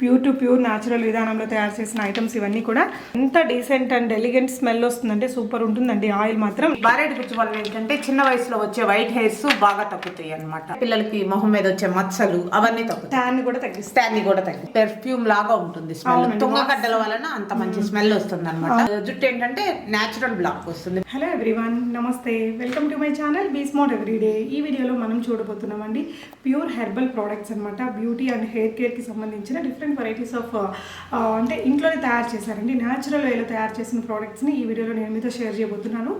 Pure to pure natural విధానంలో తయారు చేసిన ఐటమ్స్ ఇవన్నీ కూడా ఎంత డీసెంట్ అండ్ ఎలిగెంట్ స్మెల్ వస్తుందంటే సూపర్ ఉంటుందండి. ఆయిల్ మాత్రం బారెడ్ గుజ్జు వల్ల ఏంటంటే చిన్న వయసులో వచ్చే వైట్ హెయిర్స్ బాగా తగ్గుతాయి అన్నమాట. పిల్లలకి మొహం మీద వచ్చే మచ్చలు అవన్నీ తగ్గుతాయి. ట్యాన్ కూడా తగ్గిస్తుంది స్టాండ్ కూడా తగ్గి పెర్ఫ్యూమ్ లాగా ఉంటుంది స్మెల్. తుంగగడ్డల వలన అంత మంచి స్మెల్ వస్తుంది అనమాట జుట్టు ఏంటంటే నేచురల్ బ్లాక్ వస్తుంది. హలో ఎవ్రీవన్ నమస్తే. Welcome to my channel be smart everyday ఈ వీడియోలో మనం చూడబోతున్నామండి. ప్యూర్ హెర్బల్ ప్రోడక్ట్స్ అనమాట బ్యూటీ అండ్ హెయిర్ కేర్కి సంబంధించిన different varieties of uh, uh, అంటే ఇంట్లోనే తయారు చేశారండి. న్యాచురల్ వేలో తయారు చేసిన ప్రోడక్ట్స్ని ఈ వీడియోలో నేను మీతో షేర్ చేయబోతున్నాను.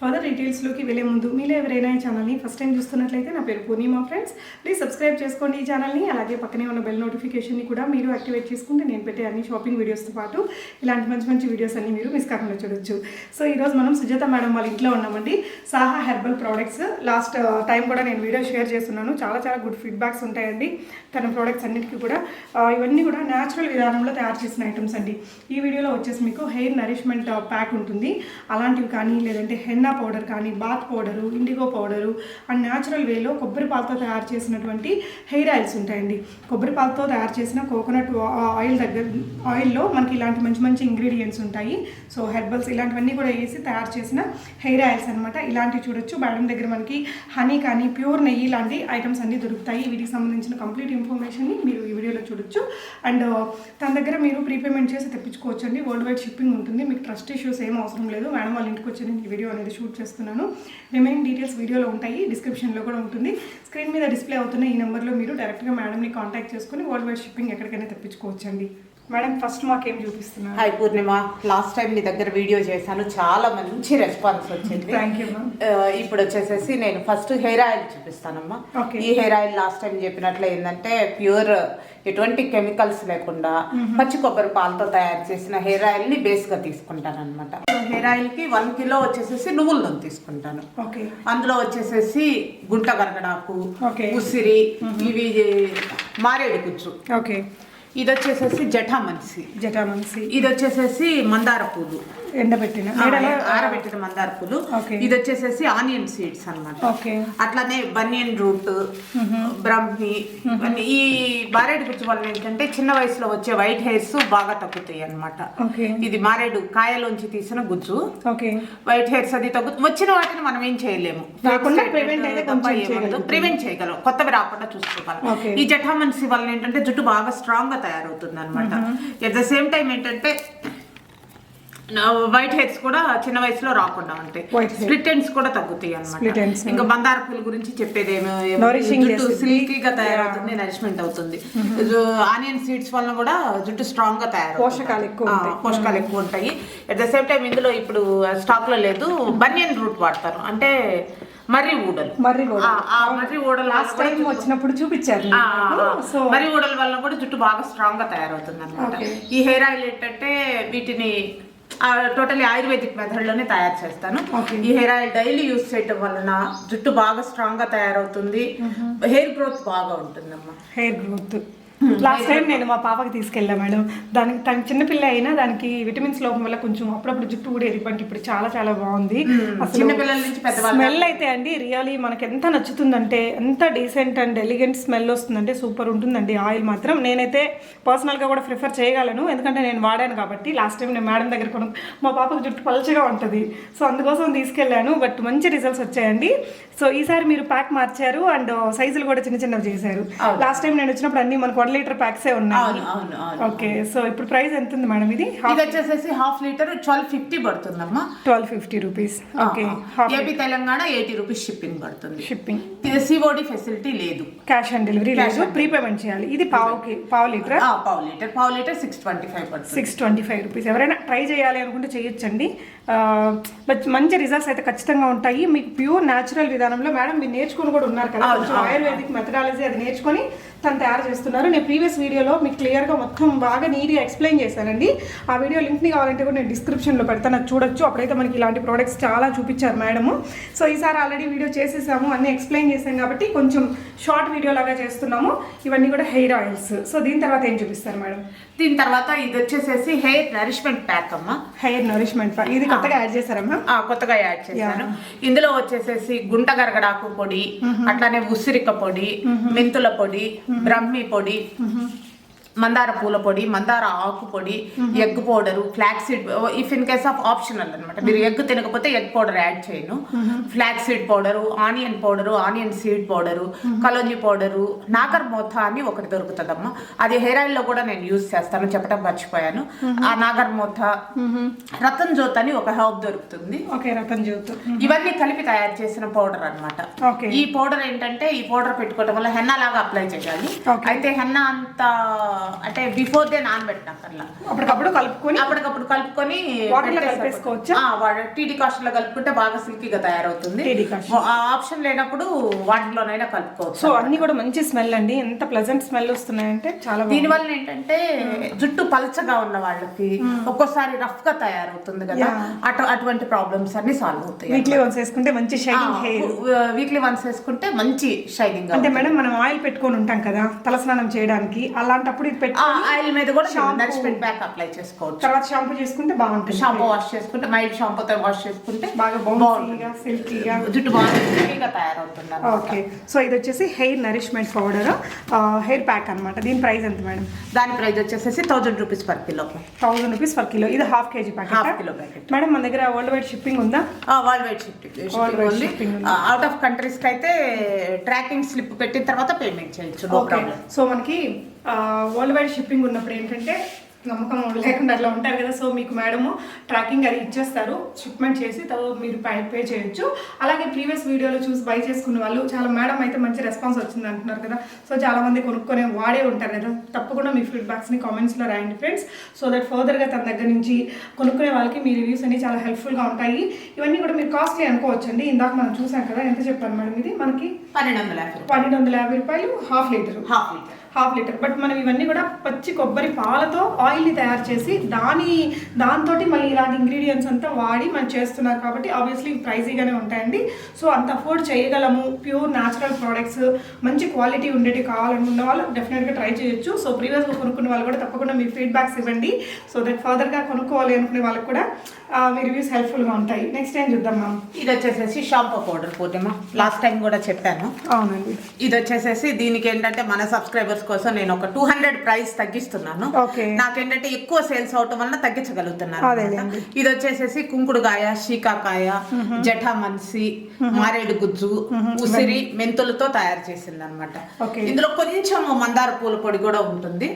ఫర్దర్ డీటెయిల్స్లోకి వెళ్ళే ముందు మీలో ఎవరైనా ఈ ఛానల్ని ఫస్ట్ టైం చూస్తున్నట్లయితే నా పేరు పూర్ణిమా ఫ్రెండ్స్ ప్లీజ్ సబ్స్క్రైబ్ చేసుకోండి ఈ ఛానల్ని అలాగే పక్కనే ఉన్న బెల్ నోటిఫికేషన్ని కూడా మీరు యాక్టివేట్ చేసుకుంటే నేను పెట్టే అన్ని షాపింగ్ వీడియోస్తో పాటు ఇలాంటి మంచి మంచి వీడియోస్ అన్ని మీరు మిస్ కాకుండా చూడొచ్చు. సో ఈరోజు మనం సుజాత మేడం వాళ్ళ ఇంట్లో ఉన్నామండి. Saha herbal products last time కూడా నేను వీడియో షేర్ చేస్తున్నాను. చాలా చాలా గుడ్ ఫీడ్బ్యాక్స్ ఉంటాయండి. తన ప్రోడక్ట్స్ అన్నిటికీ కూడా uh, ఇవన్నీ కూడా న్యాచురల్ విధానంలో తయారు చేసిన ఐటమ్స్ అండి. ఈ వీడియోలో వచ్చేసి మీకు హెయిర్ నరిష్మెంట్ ప్యాక్ ఉంటుంది. అలాంటివి కానీ లేదంటే హెన్నా పౌడర్ కానీ bath powder indigo powder and natural వేలో కొబ్బరి పాలతో తయారు చేసినటువంటి హెయిర్ ఆయిల్స్ ఉంటాయండి. కొబ్బరి పాలతో తయారు చేసిన కోకోనట్ ఆయిల్ దగ్గర ఆయిల్లో మనకి ఇలాంటి మంచి మంచి ఇంగ్రీడియంట్స్ ఉంటాయి. సో హెర్బల్స్ ఇలాంటివన్నీ కూడా వేసి తయారు చేసిన హెయిర్ ఆయిల్స్ అనమాట ఇలాంటివి చూడొచ్చు. మేడం దగ్గర మనకి హనీ కానీ ప్యూర్ నెయ్యి లాంటి ఐటమ్స్ అన్నీ దొరుకుతాయి. వీటికి సంబంధించిన కంప్లీట్ ఇన్ఫర్మేషన్ని మీరు ఈ వీడియోలో చూడొచ్చు. అండ్ తన దగ్గర మీరు ప్రీపేమెంట్ చేసి తెప్పించుకోవచ్చండి. వరల్డ్ వైడ్ షిప్పింగ్ ఉంటుంది. మీకు ట్రస్ట్ ఇష్యూస్ ఏం అవసరం లేదు. మేడం వాళ్ళ ఇంటికి వచ్చి నేను ఈ వీడియో అనేది షూట్ చేస్తున్నాను. రిమైనింగ్ డీటెయిల్స్ వీడియోలో ఉంటాయి డిస్క్రిప్షన్లో కూడా ఉంటుంది. స్క్రీన్ మీద డిస్ప్లే అవుతున్న ఈ నెంబర్లో మీరు డైరెక్ట్గా మేడంని కాంటాక్ట్ చేసుకుని వరల్డ్ వైడ్ షిప్పింగ్ ఎక్కడికైనా తెప్పించుకోవచ్చు అండి మేడం ఫస్ట్ మాకేం చూపిస్తున్నారు? హాయ్ పూర్ణిమ లాస్ట్ టైం మీ దగ్గర వీడియో చేశాను. చాలా మంచి రెస్పాన్స్ వచ్చింది. థ్యాంక్ యూ ఇప్పుడు వచ్చేసేసి నేను ఫస్ట్ హెయిర్ ఆయిల్ చూపిస్తానమ్మా. ఈ హెయిర్ ఆయిల్ లాస్ట్ టైం చెప్పినట్లు ఏంటంటే ప్యూర్ ఎటువంటి కెమికల్స్ లేకుండా పచ్చి కొబ్బరి పాలతో తయారు చేసిన హెయిర్ ఆయిల్ని బేస్గా తీసుకుంటాను అనమాట హెయిర్ ఆయిల్కి వన్ కిలో వచ్చేసేసి నువ్వుల నూనె తీసుకుంటాను. ఓకే. అందులో వచ్చేసేసి గుంట గరగడాకు. ఉసిరి ఇవి మారేడు కుచ్చు ఓకే. ఇది వచ్చేసేసి జఠామన్సి. జటామన్సి ఇది వచ్చేసేసి మందార పూలు. ఎండబెట్టిన ఆరబెట్టిన మందార పూలు. ఇది వచ్చేసేసి ఆనియన్ సీడ్స్ అన్నమాట. ఓకే. అట్లానే బనియన్ రూట్ బ్రహ్మి ఈ బారేడు గుజ్జు వల్ల ఏంటంటే చిన్న వయసులో వచ్చే వైట్ హెయిర్స్ బాగా తగ్గుతాయి అన్నమాట. ఓకే. ఇది మారేడు కాయలోంచి తీసిన గుజ్జు. ఓకే. వైట్ హెయిర్స్ అది తగ్గు వచ్చిన వాటిని మనం ఏం చేయలేము. ప్రివెంట్ చేయగలం. కొత్తవి రాకుండా చూసుకోగలం. ఈ జఠామన్సి వల్ల ఏంటంటే జుట్టు బాగా స్ట్రాంగ్గా తయారవుతుంది అనమాట ఎట్ ద సేమ్ టైం ఏంటంటే వైట్ హెయిర్స్ కూడా చిన్న వయసులో రాకుండా ఉంటాయి. స్ప్లిట్ ఎండ్స్ కూడా తగ్గుతాయి. అనమాట ఇంకా బందార పూల గురించి చెప్పేది జుట్టు. సిల్కీగా తయారవుతుంది నరిష్మెంట్ అవుతుంది. ఆనియన్ సీడ్స్ వలన కూడా జుట్టు స్ట్రాంగ్గా తయారవుతుంది. పోషకాలు ఎక్కువ. పోషకాలు ఎక్కువ ఉంటాయి. అట్ ద సేమ్ టైం ఇందులో ఇప్పుడు స్టాక్లో లేదు. బనియన్ రూట్ వాడతారు. అంటే మర్రి ఊడలు. మర్రి మర్రి ఊడల లాస్ట్ టైం వచ్చినప్పుడు చూపించారు మర్రి ఊడల వల్ల కూడా జుట్టు బాగా స్ట్రాంగ్గా తయారవుతుంది అనమాట. ఈ హెయిర్ ఆయిల్ ఏంటంటే వీటిని టోటలీ ఆయుర్వేదిక్ మెథడ్లోనే తయారు చేస్తాను. ఈ హెయిర్ ఆయిల్ డైలీ యూస్ చేయటం వలన జుట్టు బాగా స్ట్రాంగ్గా తయారవుతుంది. హెయిర్ గ్రోత్ బాగా ఉంటుందమ్మా. హెయిర్ గ్రోత్ లాస్ట్ టైం నేను మా పాపకి తీసుకెళ్ళా మేడం. దానికి తన చిన్నపిల్ల అయినా దానికి విటమిన్స్ లోపం వల్ల కొంచెం అప్పుడప్పుడు జుట్టు ఊడేది బట్ ఇప్పుడు చాలా చాలా బాగుంది. చిన్న పిల్లల నుంచి పెద్దవాళ్ళ స్మెల్ అయితే అండి రియలీ మనకి ఎంత నచ్చుతుందంటే ఎంత డీసెంట్ అండ్ ఎలిగెంట్ స్మెల్ వస్తుందంటే సూపర్ ఉంటుందండి ఆయిల్ మాత్రం. నేనైతే పర్సనల్గా కూడా ప్రిఫర్ చేయగలను ఎందుకంటే నేను వాడాను కాబట్టి లాస్ట్ టైం నేను మేడం దగ్గర కొను మా పాపకు జుట్టు పలచగా ఉంటుంది. సో అందుకోసం తీసుకెళ్ళాను బట్ మంచి రిజల్ట్స్ వచ్చాయండి. సో ఈసారి మీరు ప్యాక్ మార్చారు అండ్ సైజులు కూడా చిన్న చిన్నవి చేశారు. లాస్ట్ టైం నేను వచ్చినప్పుడు అన్ని మనకు వన్ లీటర్ ప్యాక్సే ఉన్నాయి. అవును అవును అవును ఓకే సో ఇప్పుడు ప్రైస్ ఎంత ఉంది మేడం ఇది ఇది వచ్చేసేసి half litre twelve fifty పడుతుందమ్మా. Twelve fifty rupees okay half AP Telangana eighty rupees shipping పడుతుంది. షిప్పింగ్ సిఓడి ఫెసిలిటీ లేదు. క్యాష్ ఆన్ డెలివరీ లేదు ప్రీపేమెంట్ చేయాలి. ఇది పావుకి పావు లీటర్? పావు లీటర్. పావు litre six twenty five six twenty five rupees ఎవరైనా ట్రై చేయాలి అనుకుంటే చేయొచ్చండి. బట్ మంచి రిజల్ట్స్ అయితే ఖచ్చితంగా ఉంటాయి. మీకు ప్యూర్ న్యాచురల్ విధానంలో మేడం మీరు నేర్చుకుని కూడా ఉన్నారు కదా. ఆయుర్వేదిక్ మెథడాలజీ అది నేర్చుకొని తను తయారు చేస్తున్నారు. నేను ప్రీవియస్ వీడియోలో మీకు క్లియర్గా మొత్తం బాగా నీట్గా ఎక్స్ప్లెయిన్ చేశానండి. ఆ వీడియో లింక్ని కావాలంటే కూడా నేను డిస్క్రిప్షన్లో పెడతాను. అది చూడొచ్చు. అప్పుడైతే మనకి ఇలాంటి ప్రోడక్ట్స్ చాలా చూపించారు మేడము సో ఈసారి ఆల్రెడీ వీడియో చేసేసాము. అన్నీ ఎక్స్ప్లెయిన్ చేసాం కాబట్టి కొంచెం షార్ట్ వీడియో లాగా చేస్తున్నాము. ఇవన్నీ కూడా హెయిర్ ఆయిల్స్ సో దీని తర్వాత ఏం చూపిస్తారు మేడం దీని తర్వాత ఇది వచ్చేసేసి హెయిర్ నరిష్మెంట్ ప్యాక్ అమ్మా. హెయిర్ నరిష్మెంట్ ఇది కొత్తగా యాడ్ చేశారమ్మా ఆ, కొత్తగా యాడ్ చేశాను. ఇందులో వచ్చేసేసి గుంట గరగడాకు పొడి అట్లానే ఉసిరిక పొడి మెంతుల పొడి బ్రహ్మి పొడి. మందార పూల పొడి మందార ఆకు పొడి egg powder flax seed if in case of optional అనమాట మీరు ఎగ్ తినకపోతే ఎగ్ పౌడర్ యాడ్ చేయను. Flax seed powder onion powder onion seed powder kalonji powder nagarmotha అని ఒకటి దొరుకుతుందమ్మా. అది హెయిర్ ఆయిల్లో కూడా నేను యూస్ చేస్తాను చెప్పడం మర్చిపోయాను. ఆ నాగర్ మోథ రతన్ జోత్ అని ఒక హర్బ్ దొరుకుతుంది. Okay ratanjot. ఇవన్నీ కలిపి తయారు చేసిన పౌడర్ అన్నమాట. ఓకే. ఈ పౌడర్ ఏంటంటే ఈ పౌడర్ పెట్టుకోవడం వల్ల హెన్నా లాగా అప్లై చేయాలి. అయితే హెన్నా అంత అంటే బిఫోర్ డే నానబెట్టినక్కర్లా అప్పటికప్పుడు కలుపుకొని అప్పటికప్పుడు కలుపుకొని కలిపేసుకోవచ్చా? టీడీ కాస్ట్లో కలుపుకుంటే బాగా సిల్కీగా తయారవుతుంది. ఆప్షన్ లేనప్పుడు వాటిలోనైనా కలుపుకోవచ్చు సో అన్ని కూడా మంచి స్మెల్ అండి. ఎంత ప్లెజెంట్ స్మెల్ వస్తున్నాయంటే చాలా దీని వల్ల ఏంటంటే జుట్టు పల్చగా ఉన్న వాళ్ళకి ఒక్కోసారి రఫ్గా తయారవుతుంది కదా. అటు అటువంటి ప్రాబ్లమ్స్ అన్ని సాల్వ్ అవుతాయి వీక్లీ వన్స్ వేసుకుంటే మంచి షైనింగ్ హెయిర్ వీక్లీ వన్స్ వేసుకుంటే మంచి షైనింగ్ అంటే మేడం మనం ఆయిల్ పెట్టుకొని ఉంటాం కదా తలస్నానం చేయడానికి అలాంటిప్పుడు ఇది పెట్టు ఆయిల్ మీద కూడా Shampoo. నరిచిపెట్టి బ్యాక్ అప్లై చేసుకోవచ్చు. తర్వాత షాంపూ చేసుకుంటే బాగుంటుంది. షాంపూ వాష్ చేసుకుంటే మైల్డ్ షాంపూతో వాష్ చేసుకుంటే బాగా బాగుంటుంది. సిల్కీగా. జుట్టు బాగా silky గా తయారవుతుంది అన్నమాట. ఓకే. సో ఇది వచ్చేసి hair nourishment powder hair pack అన్నమాట. దీని ప్రైస్ ఎంత మేడం? దాని ప్రైస్ వచ్చేసేసి thousand rupees per kilo. Thousand rupees per kilo. ఇది half KG half packet kilo packet. Madam మన దగ్గర వరల్డ్ వైడ్ షిప్పింగ్ ఉందా? వరల్డ్ వైడ్ షిప్పింగ్ ఉంది. అవుట్ ఆఫ్ కంట్రీస్కి అయితే ట్రాకింగ్ స్లిప్ పెట్టిన తర్వాత పేమెంట్ చేయొచ్చు సో మనకి వరల్డ్ వైడ్ షిప్పింగ్ ఉన్నప్పుడు ఏంటంటే నమ్మకం లేకుండా అట్లా ఉంటారు కదా. సో మీకు మేడము ట్రాకింగ్ అది ఇచ్చేస్తారు. షిప్మెంట్ చేసి తర్వాత మీరు పే పే చేయొచ్చు. అలాగే ప్రీవియస్ వీడియోలో చూసి బై చేసుకున్న వాళ్ళు చాలా మేడం అయితే మంచి రెస్పాన్స్ వచ్చింది అంటున్నారు కదా. సో చాలా మంది కొనుక్కొని వాడే ఉంటారు కదా. తప్పకుండా మీ ఫీడ్బ్యాక్స్ని కామెంట్స్లో రాయండి ఫ్రెండ్స్ సో దట్ ఫర్దర్గా తన దగ్గర నుంచి కొనుక్కునే వాళ్ళకి మీ రివ్యూస్ అన్ని చాలా హెల్ప్ఫుల్గా ఉంటాయి. ఇవన్నీ కూడా మీరు కాస్ట్లీ అనుకోవచ్చండి. ఇందాక మనం చూసాం కదా ఎంత చెప్పాను మేడం ఇది? మనకి పన్నెండు వందల యాభై పన్నెండు వందల యాభై రూపాయలు half litre. Half litre. Half litre. But మనం ఇవన్నీ కూడా పచ్చి కొబ్బరి పాలతో ఆయిల్ని తయారు చేసి దాని దాంతో మళ్ళీ ఇలాంటి ఇంగ్రీడియంట్స్ అంతా వాడి మనం చేస్తున్నారు కాబట్టి ఆబ్వియస్లీ ప్రైజీగానే ఉంటాయండి. సో అంత అఫోర్డ్ చేయగలము. ప్యూర్ న్యాచురల్ ప్రోడక్ట్స్ మంచి క్వాలిటీ ఉండేవి కావాలనుకున్న వాళ్ళు డెఫినెట్గా ట్రై చేయొచ్చు. సో ప్రీవియస్గా కొనుక్కున్న వాళ్ళు కూడా తప్పకుండా మీ ఫీడ్బ్యాక్స్ ఇవ్వండి. సో దట్ ఫర్దర్గా కొనుక్కోవాలి అనుకునే వాళ్ళకి కూడా మీ రివ్యూస్ హెల్ప్ఫుల్గా ఉంటాయి. నెక్స్ట్ ఏం చూద్దాం మ్యామ్ ఇది వచ్చేసేసి shampoo powder Purnima last time కూడా చెప్పాను. అవునండి. ఇది వచ్చేసేసి దీనికి ఏంటంటే మన సబ్స్క్రైబర్స్ కోసం నేను ఒక టూ హండ్రెడ్ ప్రైస్ తగ్గిస్తున్నాను. ఓకే. నాకేంటంటే ఎక్కువ సేల్స్ అవటం వల్ల తగ్గించగలుగుతున్నాను. ఇది వచ్చేసేసి కుంకుడుకాయ శీకాకాయ జఠామన్సి మారేడు గుజ్జు ఉసిరి మెంతులతో తయారు చేసింది అనమాట. ఇందులో కొంచెం మందార పూల పొడి కూడా ఉంటుంది.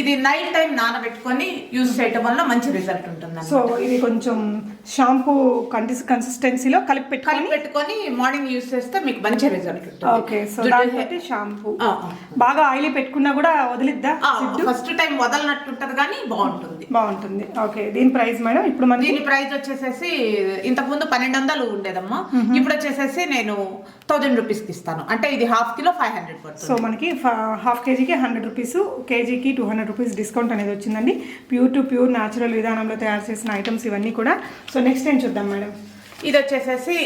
ఇది నైట్ టైం నానబెట్టుకొని యూజ్ చేయటం వల్ల మంచి రిజల్ట్ ఉంటుంది సో ఇది కొంచెం цьому షాంపూ కన్సిస్ కన్సిస్టెన్సీలో కలిపి పెట్టుకొని కలిపి పెట్టుకొని మార్నింగ్ యూజ్ చేస్తే మీకు మంచి రిజల్ట్ ఓకే సో దాంతో షాంపూ. బాగా ఆయిలీ పెట్టుకున్నా కూడా వదిలిద్దా. ఫస్ట్ టైం వదలనట్టు ఉంటది కానీ బాగుంటుంది. బాగుంటుంది. ఓకే దీని ప్రైస్ మేడం ఇప్పుడు మనకి దీని ప్రైస్ వచ్చేసేసి ఇంతకు ముందు పన్నెండు వందలు ఉండేదమ్మా. ఇప్పుడు వచ్చేసేసి నేను థౌజండ్ రూపీస్కి ఇస్తాను. అంటే ఇది half kilo five hundred so మనకి హాఫ్ కేజీకి హండ్రెడ్ రూపీస్ కేజీకి టూ హండ్రెడ్ రూపీస్ డిస్కౌంట్ అనేది వచ్చిందండి. ప్యూర్ టు ప్యూర్ న్యాచురల్ విధానంలో తయారు చేసిన ఐటమ్స్ ఇవన్నీ కూడా. సో నెక్స్ట్ ఏం చూద్దాం మేడం. ఇది వచ్చేసేసి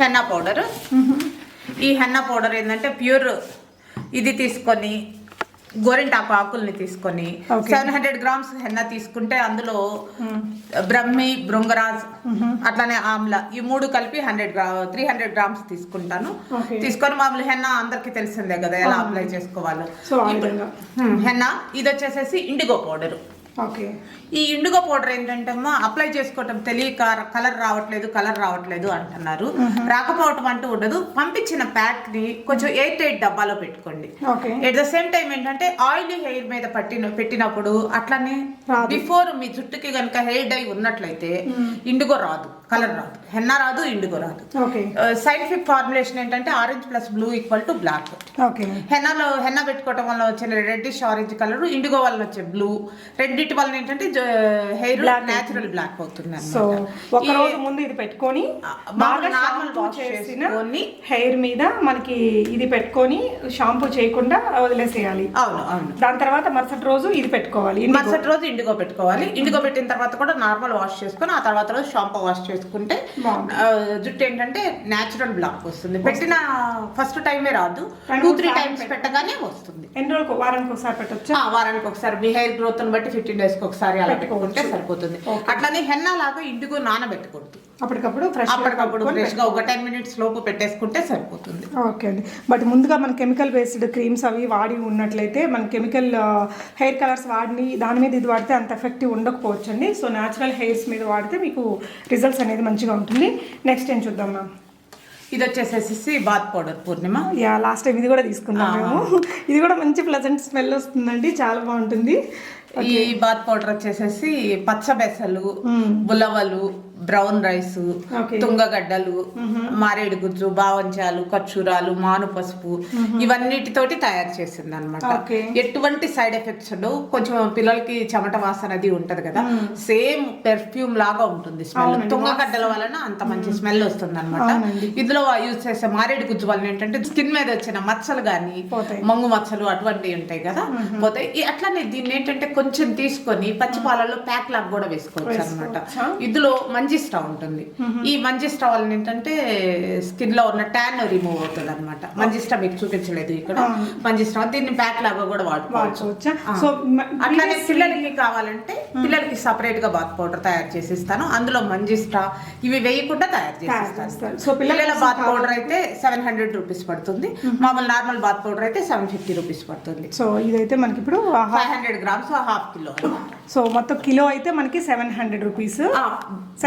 హెన్నా పౌడర్. ఈ హెన్నా పౌడర్ ఏంటంటే ప్యూర్ ఇది తీసుకొని గోరింటాకు ఆకుల్ని తీసుకొని. సెవెన్ హండ్రెడ్ గ్రామ్స్ హెన్నా తీసుకుంటే అందులో బ్రహ్మి బృంగరాజ్ అట్లానే ఆమ్ల ఈ మూడు కలిపి హండ్రెడ్ త్రీ హండ్రెడ్ గ్రామ్స్ తీసుకుంటాను. తీసుకొని మామూలు హెన్నా అందరికి తెలిసిందే కదా ఎలా అప్లై చేసుకోవాలో. సో హెన్నా ఇది వచ్చేసేసి ఇండిగో పౌడర్. ఓకే. ఈ ఇండిగో పౌడర్ ఏంటంటే అమ్మా అప్లై చేసుకోవటం తెలియక కలర్ రావట్లేదు కలర్ రావట్లేదు అంటున్నారు. రాకపోవటం అంటూ ఉండదు. పంపించిన ప్యాక్ని కొంచెం ఎయిట్ ఎయిట్ డబ్బాలో పెట్టుకోండి. ఎట్ ద సేమ్ టైం ఏంటంటే ఆయిల్ హెయిర్ మీద పట్టిన పెట్టినప్పుడు అట్లానే. బిఫోర్ మీ జుట్టుకి కనుక హెయిర్ డై ఉన్నట్లయితే ఇండిగో రాదు కలర్ రాదు. హెన్నా రాదు ఇండిగో రాదు. సైంటిఫిక్ ఫార్ములేషన్ ఏంటంటే orange plus blue equal to black okay. హెన్నాలో henna పెట్టుకోవటం వల్ల వచ్చే రెడ్డిష్ ఆరెంజ్ కలర్ ఇండిగో వల్ల వచ్చే బ్లూ రెండిటి వల్ల ఏంటంటే హెయిర్ న్యాచురల్ బ్లాక్ అవుతుంది. సో. ఒక రోజు ముందు ఇది పెట్టుకొని బాగా షాంపూ wash చేసిన హెయిర్ మీద మనకి ఇది పెట్టుకొని షాంపూ చేయకుండా వదిలేసేయాలి. అవును అవును. దాని తర్వాత మరుసటి రోజు ఇది పెట్టుకోవాలి. మరుసటి రోజు ఇండిగో పెట్టుకోవాలి. ఇండిగో పెట్టిన తర్వాత కూడా నార్మల్ వాష్ చేసుకొని ఆ తర్వాత రోజు షాంపూ వాష్ చేసుకుంటే జుట్టు ఏంటంటే న్యాచురల్ బ్లాక్ వస్తుంది. పెట్టిన ఫస్ట్ టైమే రాదు. టూ త్రీ టైమ్స్ పెట్టగానే వస్తుంది. ఎన్ని రోజులకు వారానికి ఒకసారి పెట్టొచ్చా? ఆ, వారానికి ఒకసారి. మీ హెయిర్ గ్రోత్ బట్టి ఫిఫ్టీన్ డేస్కి ఒకసారి అలా. పెట్టుకుంటే సరిపోతుంది. అట్లానే హెన్నా లాగా ఇండిగో నానబెట్టకూడదు అప్పటికప్పుడు ఫ్రెష్ అప్పటికప్పుడు ఫ్రెష్గా ఒక టెన్ మినిట్స్ లోపు పెట్టేసుకుంటే సరిపోతుంది. ఓకే అండి. బట్ ముందుగా మన కెమికల్ బేస్డ్ క్రీమ్స్ అవి వాడి ఉన్నట్లయితే మన కెమికల్ హెయిర్ కలర్స్ వాడిని దాని మీద ఇది వాడితే అంత ఎఫెక్టివ్ ఉండకపోవచ్చు అండి సో న్యాచురల్ హెయిర్స్ మీద వాడితే మీకు రిజల్ట్స్ అనేది మంచిగా ఉంటుంది. నెక్స్ట్ ఏం చూద్దాం మ్యామ్ ఇది వచ్చేసేసి bath powder Purnima. Yeah last time ఇది కూడా తీసుకున్నాం మేము. ఇది కూడా మంచి ప్లజెంట్ స్మెల్ వస్తుందండి. చాలా బాగుంటుంది. ఈ బాత్ పౌడర్ వచ్చేసేసి పచ్చ బెసలు బులవలు బ్రౌన్ రైస్. తుంగగడ్డలు మారేడు గుజ్జు బావంచాలు ఖర్చూరాలు మాను పసుపు ఇవన్నిటితోటి తయారు చేసింది అనమాట. ఎటువంటి సైడ్ ఎఫెక్ట్స్ ఉండవు. కొంచెం పిల్లలకి చెమట వాసన అది ఉంటది కదా. సేమ్ పెర్ఫ్యూమ్ లాగా ఉంటుంది స్మెల్. తుంగగడ్డల వలన అంత మంచి స్మెల్ వస్తుంది అనమాట ఇందులో యూజ్ చేసే మారేడు గుజ్జు వలన ఏంటంటే స్కిన్ మీద వచ్చిన మచ్చలు గాని పోతాయి. మంగు మచ్చలు అటువంటివి ఉంటాయి కదా పోతే అట్లానే దీన్ని ఏంటంటే కొంచెం తీసుకొని పచ్చి పాలల్లో ప్యాక్ లాగా కూడా వేసుకోవచ్చు అనమాట ఇందులో మంజిస్టా ఉంటుంది. ఈ మంజిస్టా వలన ఏంటంటే స్కిన్లో ఉన్న ట్యాన్ రిమూవ్ అవుతుంది అనమాట మంజిస్టా మీకు చూపించలేదు ఇక్కడ. మంజిస్టా దీన్ని ప్యాక్ లాగా కూడా వాడుకోవచ్చు. అట్లానే పిల్లలకి కావాలంటే పిల్లలకి సపరేట్గా బాత్ పౌడర్ తయారు చేసి ఇస్తాను అందులో మంజిస్టా ఇవి వేయకుండా తయారు చేసి. సో పిల్లల బాత్ పౌడర్ అయితే సెవెన్ హండ్రెడ్ రూపీస్ పడుతుంది. మామూలు నార్మల్ బాత్ పౌడర్ అయితే సెవెన్ ఫిఫ్టీ రూపీస్ పడుతుంది. సో ఇదైతే మనకి ఇప్పుడు. Five hundred grams half kilo so మొత్తం కిలో అయితే మనకి seven hundred rupees.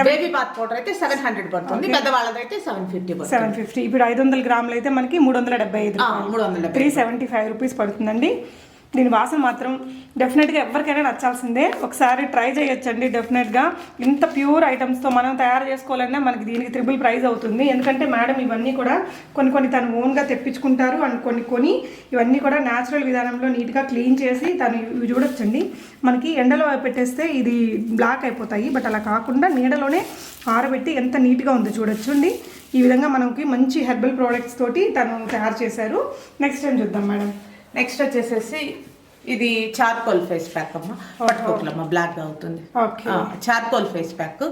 Baby bath powder అయితే సెవెన్ హండ్రెడ్ పడుతుంది. పెద్దవాళ్ళదైతే సెవెన్ ఫిఫ్టీ సెవెన్ ఫిఫ్టీ ఇప్పుడు ఐదు వందల గ్రాములు అయితే మనకి మూడు వందల డెబ్బై ఐదు మూడు వందల త్రీ సెవెంటీ ఫైవ్ రూపీస్ పడుతుందండి. దీని వాసన మాత్రం డెఫినెట్గా ఎవరికైనా నచ్చాల్సిందే. ఒకసారి ట్రై చేయొచ్చండి డెఫినెట్గా ఇంత ప్యూర్ ఐటమ్స్తో మనం తయారు చేసుకోవాలన్నా మనకి దీనికి త్రిబుల్ ప్రైస్ అవుతుంది. ఎందుకంటే మేడం ఇవన్నీ కూడా కొన్ని కొన్ని తను ఓన్గా తెప్పించుకుంటారు అండ్ కొన్ని కొని ఇవన్నీ కూడా న్యాచురల్ విధానంలో నీట్గా క్లీన్ చేసి తను ఇవి చూడొచ్చండి. మనకి ఎండలో పెట్టేస్తే ఇది బ్లాక్ అయిపోతాయి. బట్ అలా కాకుండా నీడలోనే ఆరబెట్టి ఎంత నీట్గా ఉందో చూడొచ్చండి. ఈ విధంగా మనకి మంచి హెర్బల్ ప్రోడక్ట్స్ తోటి తను తయారు చేశారు. నెక్స్ట్ టైం చూద్దాం మేడం నెక్స్ట్ వచ్చేసేసి ఇది చార్కోల్ ఫేస్ ప్యాక్ అమ్మ పట్టుకోకలమ్మ బ్లాక్గా అవుతుంది. ఓకే. Charcoal face pack.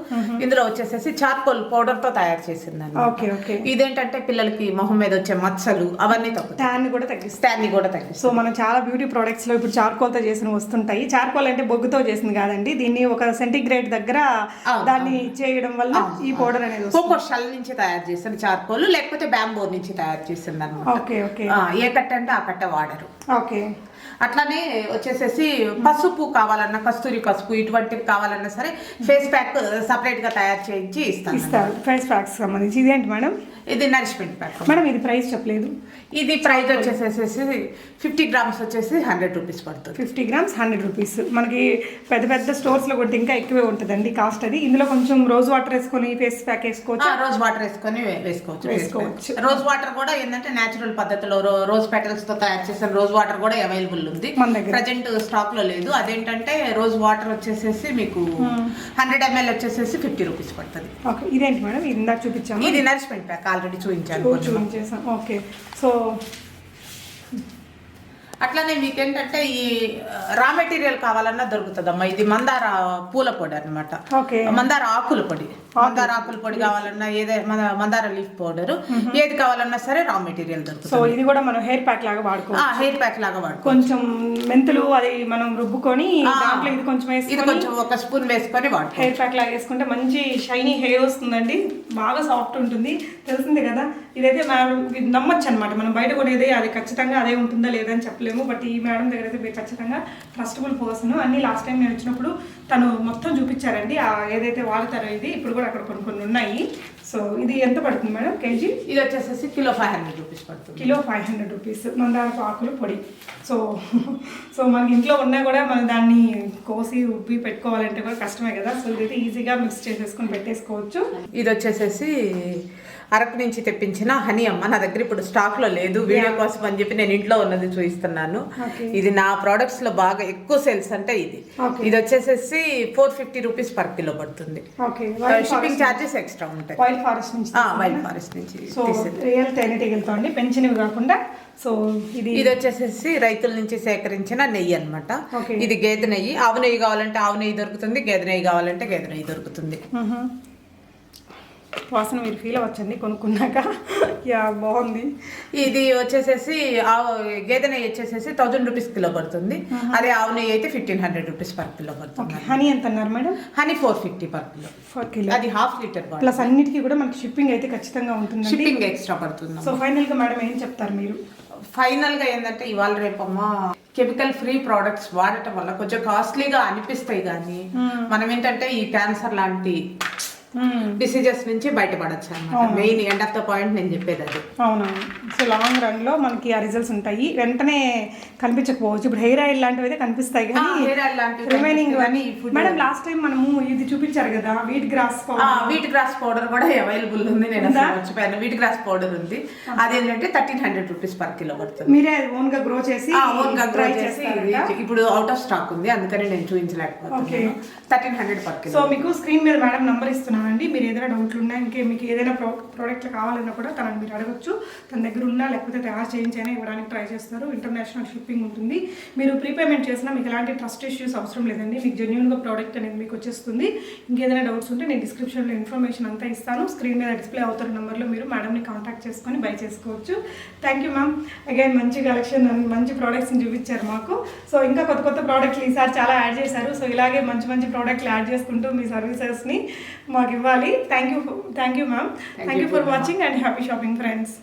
ఇందులో వచ్చేసేసి చార్కోల్ పౌడర్తో తయారు చేసింది ఓకే ఓకే. ఇదేంటంటే పిల్లలకి మొహం మీద వచ్చే మచ్చలు అవన్నీ ట్యాన్ కూడా తగ్గిస్తుంది. స్టాన్ని కూడా తగ్గిస్తాయి సో మనం చాలా బ్యూటీ ప్రోడక్ట్స్లో ఇప్పుడు చార్కోల్తో చేసిన వస్తుంటాయి. చార్కోల్ అంటే బొగ్గుతో చేసింది కాదండి. దీన్ని ఒక సెంటిగ్రేడ్ దగ్గర దాన్ని చేయడం వల్ల ఈ పౌడర్ అనేది వస్తుంది. కోకో షల్ నుంచి తయారు చేసిన చార్కోల్ లేకపోతే బ్యాంబో నుంచి తయారు చేసింది అనమాట ఓకే. ఓకే ఏ కట్ట అంటే ఆ కట్ట వాడరు. ఓకే. అట్లానే వచ్చేసేసి పసుపు కావాలన్నా కస్తూరి పసుపు ఇటువంటివి కావాలన్నా సరే ఫేస్ ప్యాక్ సపరేట్గా తయారు చేయించి ఇస్తాను. ఇస్తారు ఫేస్ ప్యాక్స్ సంబంధించి. ఇదేంటి మేడం? ఇది నరిష్మెంట్ ప్యాక్ మేడం ఇది ప్రైస్ చెప్పలేదు. ఇది ప్రైస్ వచ్చేసేసి ఫిఫ్టీ గ్రామ్స్ వచ్చేసి హండ్రెడ్ రూపీస్ పడుతుంది. ఫిఫ్టీ గ్రామ్స్ హండ్రెడ్ రూపీస్ మనకి పెద్ద పెద్ద స్టోర్స్లో కొంటే ఇంకా ఎక్కువే ఉంటుందండి కాస్ట్ అది. ఇందులో కొంచెం రోజ్ వాటర్ వేసుకొని ఫేస్ ప్యాక్ వేసుకోవచ్చు? రోజ్ వాటర్ వేసుకొని వేసుకోవచ్చు వేసుకోవచ్చు. రోజ్ వాటర్ కూడా ఏంటంటే నేచురల్ పద్ధతిలో రోజ్ పెటల్స్తో తయారు చేసిన రోజ్ వాటర్ కూడా అవైలబుల్ ఉంది. మన దగ్గర. ప్రజెంట్ స్టాక్లో లేదు. అదేంటంటే రోజ్ వాటర్ వచ్చేసేసి మీకు హండ్రెడ్ ఎంఎల్ వచ్చేసేసి ఫిఫ్టీ రూపీస్ పడుతుంది. ఓకే ఇదేంటి మేడం ఇది ఇందాక చూపించాము. ఇది నరిష్మెంట్ ప్యాక్ ఆల్రెడీ చూపించాను. చూపించేసాం. ఓకే. సో అట్లానే మీకేంటంటే ఈ రా మెటీరియల్ కావాలన్నా దొరుకుతుందమ్మా. ఇది మందార పూల పొడి అన్నమాట. ఓకే. మందార ఆకుల పొడి. మందార ఆకుల పొడి కావాలన్నా ఏదే మన మందార లీఫ్ పౌడర్ ఏది కావాలన్నా సరే రా మెటీరియల్ సో దొరుకుతుంది ఇది కూడా మనం హెయిర్ ప్యాక్ లాగా వాడుకోవచ్చు. హెయిర్ ప్యాక్ లాగా వాడుకో కొంచెం మెంతులు అది మనం రుబ్బుకొని. దాంట్లో ఇది కొంచెం ఇది వేసుకొని కొంచెం ఒక స్పూన్ వేసుకొని వాడుకో హెయిర్ ప్యాక్ లాగా వేసుకుంటే మంచి షైనీ హెయిర్ వస్తుందండి. బాగా సాఫ్ట్ ఉంటుంది. తెలిసిందే కదా? ఇదైతే మనం ఇది నమ్మొచ్చు అనమాట మనం బయట కొనేది అది ఖచ్చితంగా అదే ఉంటుందా లేదా అని చెప్పలేము. బట్ ఈ మేడం దగ్గర అయితే మీరు ఖచ్చితంగా ట్రస్టబుల్ పర్సన్ అన్ని లాస్ట్ టైం నేను వచ్చినప్పుడు తను మొత్తం చూపించారండి. ఆ ఏదైతే వాడతారో ఇది ఇప్పుడు కూడా అక్కడ కొన్ని కొన్ని ఉన్నాయి. సో ఇది ఎంత పడుతుంది మేడం కేజీ? ఇది వచ్చేసేసి కిలో ఫైవ్ హండ్రెడ్ రూపీస్ పడుతుంది. Kilo five hundred rupees. మందారపు ఆకులు పొడి. సో సో మనకి ఇంట్లో ఉన్నా కూడా మనం దాన్ని కోసి ఉబ్బి పెట్టుకోవాలంటే కూడా కష్టమే కదా. సో ఇదైతే ఈజీగా మిక్స్ చేసేసుకొని పెట్టేసుకోవచ్చు. ఇది వచ్చేసేసి అరకు నుంచి తెప్పించిన హనీ అమ్మ నా దగ్గర ఇప్పుడు స్టాక్లో లేదు వీడియో కోసం అని చెప్పి నేను ఇంట్లో ఉన్నది చూపిస్తున్నాను. ఇది నా ప్రొడక్ట్స్లో బాగా ఎక్కువ సేల్స్ అంటే ఇది. ఇది వచ్చేసేసి four fifty rupees per kilo పడుతుంది. షిప్పింగ్ ఛార్జెస్ ఎక్స్ట్రా ఉంటాయి. వైల్డ్ ఫారెస్ట్ నుంచి వైల్డ్ ఫారెస్ట్ నుంచి సో తీసేది. రియల్ తేనెటీగలతో అండి పెంచినవి కాకుండా సో ఇది ఇది వచ్చేసేసి రైతుల నుంచి సేకరించిన నెయ్యి Okay. ఇది గేదె నెయ్యి. ఆవు నెయ్యి కావాలంటే ఆవు నెయ్యి దొరుకుతుంది గేదె నెయ్యి కావాలంటే గేదె నెయ్యి దొరుకుతుంది. వాసన మీరు ఫీల్ అవ్వచ్చండి కొనుక్కున్నాక. యా బాగుంది. ఇది వచ్చేసేసి ఆవు గేదె నెయ్యి వచ్చేసేసి థౌజండ్ రూపీస్ కిలో పడుతుంది. అదే ఆవు నెయ్యి అయితే fifteen hundred rupees per kilo పడుతుంది. హనీ ఎంత అన్నారు madam? Honey four fifty per kilo. Per kilo. అది హాఫ్ లీటర్ ప్లస్ అన్నిటికీ కూడా మనకి షిప్పింగ్ అయితే ఖచ్చితంగా ఉంటుందండి. షిప్పింగ్ ఎక్స్ట్రా పడుతుంది సో ఫైనల్గా మేడం ఏం చెప్తారు మీరు? ఫైనల్గా ఏంటంటే ఇవాళ రేపమ్మా కెమికల్ ఫ్రీ ప్రోడక్ట్స్ వాడటం వల్ల కొంచెం కాస్ట్లీగా అనిపిస్తాయి కానీ మనం ఏంటంటే ఈ క్యాన్సర్ లాంటి. డిసీజెస్ నుంచి బయటపడచ్చు అనమాట main end of the point నేను చెప్పేది అది. అవునవును. సో లాంగ్ రన్లో మనకి ఆ రిజల్ట్స్ ఉంటాయి. వెంటనే కనిపించకపోవచ్చు. ఇప్పుడు హెయిర్ ఆయిల్ లాంటివి అయితే కనిపిస్తాయి కానీ hair oil లాంటివి remaining food- madam last time మనము ఇది చూపించారు కదా wheat grass wheat grass powder కూడా అవైలబుల్ ఉంది. నేను మర్చిపోయాను. వీట్ గ్రాస్ పౌడర్ ఉంది. అదేంటంటే thirteen hundred rupees per kilo పడుతుంది. మీరే ఓన్గా గ్రో చేసి own గా try చేసి ఇప్పుడు అవుట్ ఆఫ్ స్టాక్ ఉంది. అందుకని నేను చూపించలేకపోతున్నాను. Thirteen hundred per kilo so మీకు స్క్రీన్ మీద మేడం నంబర్ అండి మీరు ఏదైనా డౌట్లు ఉన్నా ఇంకే మీకు ఏదైనా ప్రో ప్రోడక్ట్లు కావాలన్నా కూడా తనని మీరు అడగచ్చు. తన దగ్గర ఉన్నా లేకపోతే తయారు చేయించైనా ఇవ్వడానికి ట్రై చేస్తారు. ఇంటర్నేషనల్ షిప్పింగ్ ఉంటుంది. మీరు ప్రీపేమెంట్ చేసినా మీకు ఎలాంటి ట్రస్ట్ ఇష్యూస్ అవసరం లేదండి. మీకు జెన్యున్గా ప్రోడక్ట్ అనేది మీకు వచ్చేస్తుంది. ఇంకేదైనా డౌట్స్ ఉంటే నేను డిస్క్రిప్షన్లో ఇన్ఫర్మేషన్ అంతా ఇస్తాను. స్క్రీన్ మీద డిస్ప్లే అవుతున్న నెంబర్లో మీరు మేడంని కాంటాక్ట్ చేసుకొని బై చేసుకోవచ్చు. థ్యాంక్ యూ మ్యామ్ అగైన్ మంచి కలెక్షన్ మంచి ప్రోడక్ట్స్ని చూపించారు మాకు. సో ఇంకా కొత్త కొత్త ప్రోడక్ట్లు ఈసారి చాలా యాడ్ చేశారు. సో ఇలాగే మంచి మంచి ప్రోడక్ట్లు యాడ్ చేసుకుంటూ మీ సర్వీసెస్ని మాకు ఇవ్వాలి. Thank you thank you ma'am thank you for watching and happy shopping friends